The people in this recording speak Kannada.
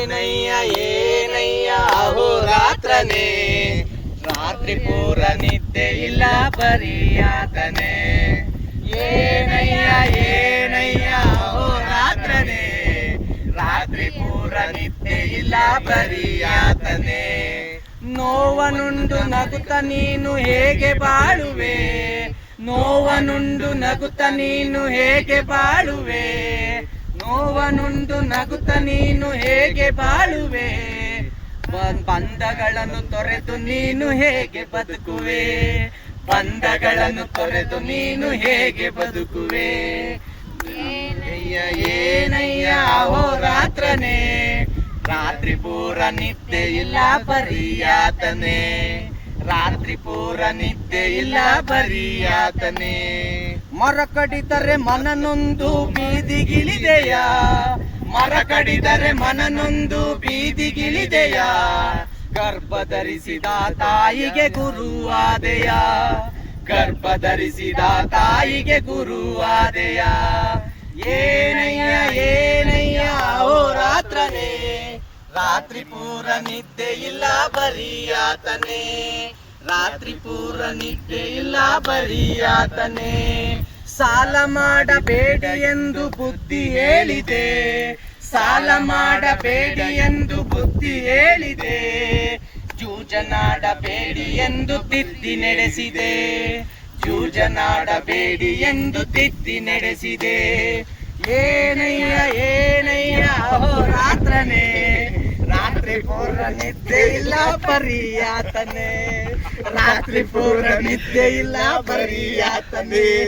ಏನಯ್ಯ ಏನಯ್ಯ ಅಹೋರಾತ್ರನೇ ರಾತ್ರಿ ಪೂರ ನಿದ್ದೆ ಇಲ್ಲ ಬರಿಯಾತನೆ ಏನಯ್ಯ ಏನಯ್ಯ ಅಹೋರಾತ್ರನೇ ರಾತ್ರಿ ಪೂರ ನಿದ್ದೆ ಇಲ್ಲ ಬರಿಯಾತನೆ ನೋವನುಂಡು ನಗುತ್ತ ನೀನು ಹೇಗೆ ಬಾಳುವೆ? ನೋವನುಂಡು ನಗುತ್ತ ನೀನು ಹೇಗೆ ಬಾಳುವೆ? ನೋವನುಂಡು ನಗುತ್ತ ನೀನು ಹೇಗೆ ಬಾಳುವೆ? ಬಂಧಗಳನ್ನು ತೊರೆದು ನೀನು ಹೇಗೆ ಬದುಕುವೆ? ಬಂಧಗಳನ್ನು ತೊರೆದು ನೀನು ಹೇಗೆ ಬದುಕುವೆ? ಏನಯ್ಯ ಅಹೋರಾತ್ರನೇ? ರಾತ್ರಿ ಪೂರ ನಿದ್ದೆ ಇಲ್ಲ ಬರಿಯಾತನೆ ರಾತ್ರಿ ಪೂರ ನಿದ್ದೆ ಇಲ್ಲ ಬರಿಯಾತನೆ ಮರ ಕಡಿದರೆ ಮನನೊಂದು ಬೀದಿಗಿಳಿದೆಯಾ ಮರ ಕಡಿದರೆ ಮನನೊಂದು ಬೀದಿಗಿಳಿದೆಯಾ ಗರ್ಭ ಧರಿಸಿದ ತಾಯಿಗೆ ಗುರುವಾದೆಯ ಗರ್ಭ ಧರಿಸಿದ ತಾಯಿಗೆ ಗುರುವಾದೆಯ ಏನಯ್ಯ ಏನಯ್ಯ ರಾತ್ರನೇ ರಾತ್ರಿ ಪೂರ ನಿದ್ದೆ ಇಲ್ಲ ಬರಿಯಾತನೆ ರಾತ್ರಿ ಪೂರ ನಿದ್ದೆ ಇಲ್ಲ ಬರಿಯಾತನೆ ಸಾಲ ಮಾಡಬೇಡಿ ಎಂದು ಬುದ್ಧಿ ಹೇಳಿದೆ. ಸಾಲ ಮಾಡಬೇಡಿ ಎಂದು ಬುದ್ಧಿ ಹೇಳಿದೆ. ಜೂಜನಾಡಬೇಡಿ ಎಂದು ತಿದ್ದಿ ನಡೆಸಿದೆ. ಜೂಜನಾಡಬೇಡಿ ಎಂದು ತಿದ್ದಿ ನಡೆಸಿದೆ. ಏನಯ್ಯ ಏನಯ್ಯ ರಾತ್ರನೇ ರಾತ್ರಿ ಪೂರ್ಣ ನಿದ್ದೆ ಇಲ್ಲ ಪರಿಯಾತನೇ. ರಾತ್ರಿ ಪೂರ್ಣ ನಿದ್ದೆ ಇಲ್ಲ ಬರಿಯಾತನೆ